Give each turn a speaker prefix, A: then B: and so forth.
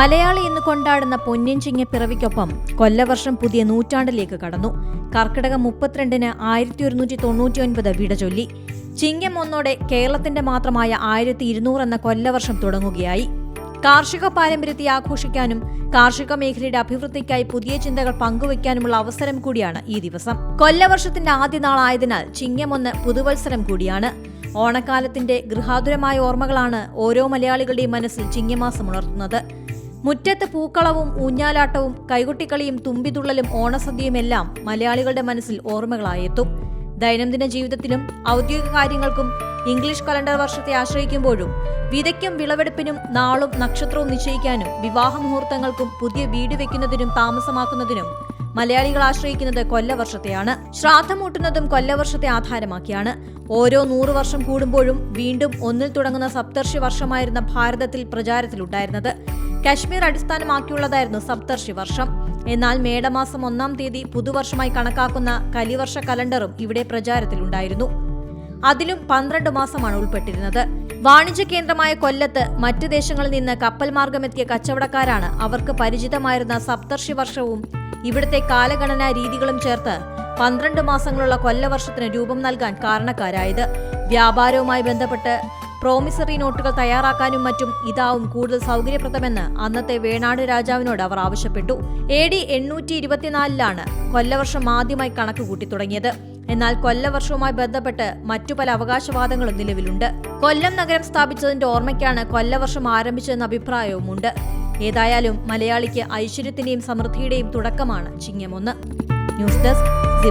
A: മലയാളി എന്ന് കൊണ്ടാടുന്ന പൊന്നിൻ ചിങ്ങ പിറവിക്കൊപ്പം കൊല്ലവർഷം പുതിയ നൂറ്റാണ്ടിലേക്ക് കടന്നു. കർക്കിടകം മുപ്പത്തിരണ്ടിന് ആയിരത്തി ഒരുന്നൂറ്റി തൊണ്ണൂറ്റി ഒൻപത് വിട ചൊല്ലി. ചിങ്ങം ഒന്നോടെ കേരളത്തിന്റെ മാത്രമായ ആയിരത്തി ഇരുന്നൂറ് എന്ന കൊല്ലവർഷം തുടങ്ങുകയായി. കാർഷിക പാരമ്പര്യത്തെ ആഘോഷിക്കാനും കാർഷിക മേഖലയുടെ അഭിവൃദ്ധിക്കായി പുതിയ ചിന്തകൾ പങ്കുവയ്ക്കാനുമുള്ള അവസരം കൂടിയാണ് ഈ ദിവസം. കൊല്ലവർഷത്തിന്റെ ആദ്യ നാളായതിനാൽ ചിങ്ങമൊന്ന് പുതുവത്സരം കൂടിയാണ്. ഓണക്കാലത്തിന്റെ ഗൃഹാതുരമായ ഓർമ്മകളാണ് ഓരോ മലയാളികളുടെയും മനസ്സിൽ ചിങ്ങമാസം ഉണർത്തുന്നത്. മുറ്റത്ത് പൂക്കളവും ഊഞ്ഞാലാട്ടവും കൈകൊട്ടിക്കളിയും തുമ്പിതുള്ളലും ഓണസദ്യയുമെല്ലാം മലയാളികളുടെ മനസ്സിൽ ഓർമ്മകളായെത്തും. ദൈനംദിന ജീവിതത്തിലും ഔദ്യോഗിക കാര്യങ്ങൾക്കും ഇംഗ്ലീഷ് കലണ്ടർ വർഷത്തെ ആശ്രയിക്കുമ്പോഴും വിതയ്ക്കും വിളവെടുപ്പിനും നാളും നക്ഷത്രവും നിശ്ചയിക്കാനും വിവാഹ മുഹൂർത്തങ്ങൾക്കും പുതിയ വീട് വെക്കുന്നതിനും താമസമാക്കുന്നതിനും മലയാളികൾ ആശ്രയിക്കുന്നത് കൊല്ലവർഷത്തെയാണ്. ശ്രാദ്ധമൂട്ടുന്നതും കൊല്ലവർഷത്തെ ആധാരമാക്കിയാണ്. ഓരോ നൂറു വർഷം കൂടുമ്പോഴും വീണ്ടും ഒന്നിൽ തുടങ്ങുന്ന സപ്തർഷി വർഷമായിരുന്ന ഭാരതത്തിൽ പ്രചാരത്തിലുണ്ടായിരുന്നത്. കശ്മീർ അടിസ്ഥാനമാക്കിയുള്ളതായിരുന്നു സപ്തർഷി വർഷം. എന്നാൽ മേടമാസം ഒന്നാം തീയതി പുതുവർഷമായി കണക്കാക്കുന്ന കലിവർഷ കലണ്ടറും ഇവിടെ പ്രചാരത്തിലുണ്ടായിരുന്നു. അതിലും പന്ത്രണ്ട് മാസമാണ് ഉൾപ്പെട്ടിരുന്നത്. വാണിജ്യ കേന്ദ്രമായ കൊല്ലത്ത് മറ്റ് ദേശങ്ങളിൽ നിന്ന് കപ്പൽ മാർഗമെത്തിയ കച്ചവടക്കാരാണ് അവർക്ക് പരിചിതമായിരുന്ന സപ്തർഷി വർഷവും ഇവിടുത്തെ കാലഗണനാ രീതികളും ചേർത്ത് പന്ത്രണ്ട് മാസങ്ങളുള്ള കൊല്ലവർഷത്തിന് രൂപം നൽകാൻ കാരണക്കാരായത്. വ്യാപാരവുമായി ബന്ധപ്പെട്ട് പ്രോമിസറി നോട്ടുകൾ തയ്യാറാക്കാനും മറ്റും ഇതാവും കൂടുതൽ സൗകര്യപ്രദമെന്ന് അന്നത്തെ വേണാട് രാജാവിനോട് അവർ ആവശ്യപ്പെട്ടു. എ ഡി എണ്ണൂറ്റി ഇരുപത്തിനാലിലാണ് കൊല്ലവർഷം ആദ്യമായി കണക്ക് കൂട്ടി തുടങ്ങിയത് എന്നാൽ കൊല്ലവർഷവുമായി ബന്ധപ്പെട്ട് മറ്റു പല അവകാശവാദങ്ങളും നിലവിലുണ്ട്. കൊല്ലം നഗരം സ്ഥാപിച്ചതിന്റെ ഓർമ്മയ്ക്കാണ് കൊല്ലവർഷം ആരംഭിച്ചതെന്ന അഭിപ്രായവുമുണ്ട്. ഏതായാലും മലയാളിക്ക് ഐശ്വര്യത്തിന്റെയും സമൃദ്ധിയുടെയും തുടക്കമാണ് ചിങ്ങമൊന്ന് ന്യൂസ് ഡെസ്ക് സി